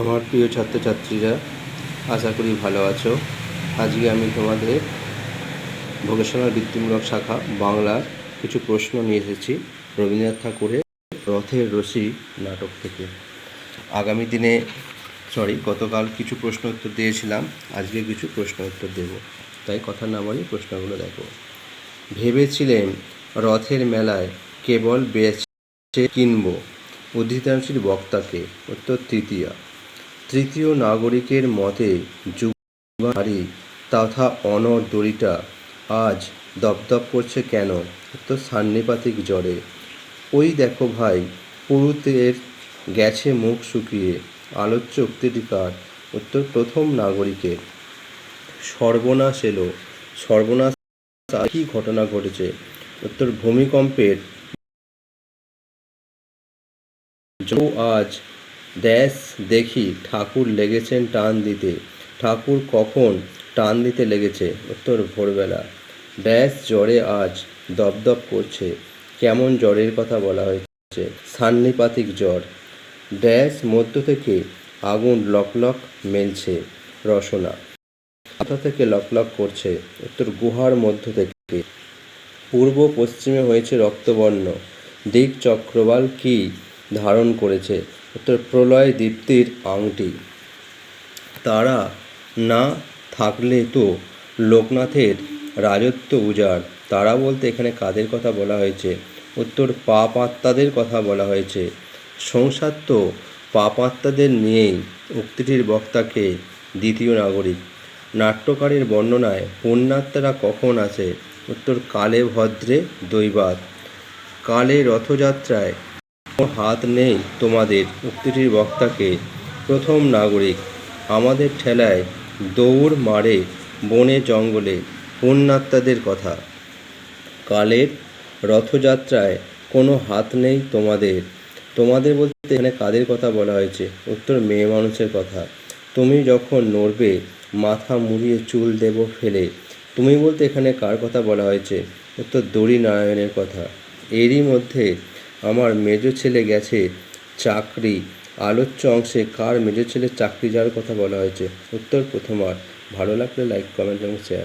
আমার প্রিয় ছাত্রছাত্রীরা, আশা করি ভালো আছো। আজকে আমি তোমাদের ভোকেশনাল বৃত্তিমূলক শাখা বাংলার কিছু প্রশ্ন নিয়ে এসেছি রবীন্দ্রনাথ ঠাকুরের রথের রশি নাটক থেকে। আগামী দিনে সরি গতকাল কিছু প্রশ্ন উত্তর দিয়েছিলাম, আজকে কিছু প্রশ্ন উত্তর দেব। তাই কথা না বলি প্রশ্নগুলো দেখো। ভেবেছিলেন রথের মেলায় কেবল বেচে কিনবো উদ্ধৃতাংশীর বক্তাকে উত্তর তৃতীয়া। তৃতীয় নাগরিকের মতে যুগারি তথা অনর দড়িটা আজ দপদপ করছে কেন? উত্তর সান্নিপাতিক জ্বরে। ওই দেখো ভাই, পুরুতের গেছে মুখ শুকিয়ে, আলোচ্য উক্তিটিকার উত্তর প্রথম নাগরিকের। সর্বনাশ এলো। সর্বনাশ কি ঘটনা ঘটেছে? উত্তর ভূমিকম্পের যো আজ দেশ দেখি ঠাকুর লেগেছেন টান দিতে। ঠাকুর কখন টান দিতে লেগেছে? উত্তর ভোরবেলা। ড্যাশ জ্বরে আজ দপদপ করছে। কেমন জ্বরের কথা বলা হয়েছে? সান্নিপাতিক জ্বর। ড্যাশ মধ্য থেকে আগুন লকলক মেলছে রসনা। কোথা থেকে লকলক করছে। উত্তর গুহার মধ্য থেকে। পূর্ব পশ্চিমে হয়েছে রক্তবর্ণ। দিক চক্রবাল কি ধারণ করেছে। উত্তর, প্রলয় দীপ্তির আংটি। তারা না থাকলে তো লোকনাথের রাজত্ব উজাড়। তারা বলতে এখানে কাদের কথা বলা হয়েছে? উত্তর, পাপ আত্মাদের কথা বলা হয়েছে। সংসার তো পাপ আত্মাদের নিয়েই উক্তিটির বক্তাকে দ্বিতীয় নাগরিক। নাট্যকারের বর্ণনায় পুণ্যাত্মারা কখন আসে উত্তর, কালে ভদ্রে দৈবাত কালে রথযাত্রায় হাত নেই তোমাদের উক্তিটির বক্তাকে। প্রথম নাগরিক আমাদের ঠেলায় দৌড় মারে বনে জঙ্গলে পুণ্যাত্মাদের কথা। কালের রথযাত্রায় কোনো হাত নেই তোমাদের। তোমাদের বলতে এখানে কাদের কথা বলা হয়েছে? উত্তর, মেয়ে মানুষের কথা। তুমি যখন নড়বে, মাথা মুড়িয়ে চুল দেব ফেলে। তুমি বলতে এখানে কার কথা বলা হয়েছে? উত্তর, দড়ি নারায়ণের কথা। এরই মধ্যে আমার মেজ ছেলে গেছে চাকরি। আলোচ্য অংশে কার মেজ ছেলে চাকরি যাওয়ার কথা বলা হয়েছে? উত্তর প্রথমার ভালো লাগলে লাইক কমেন্ট এবং শেয়ার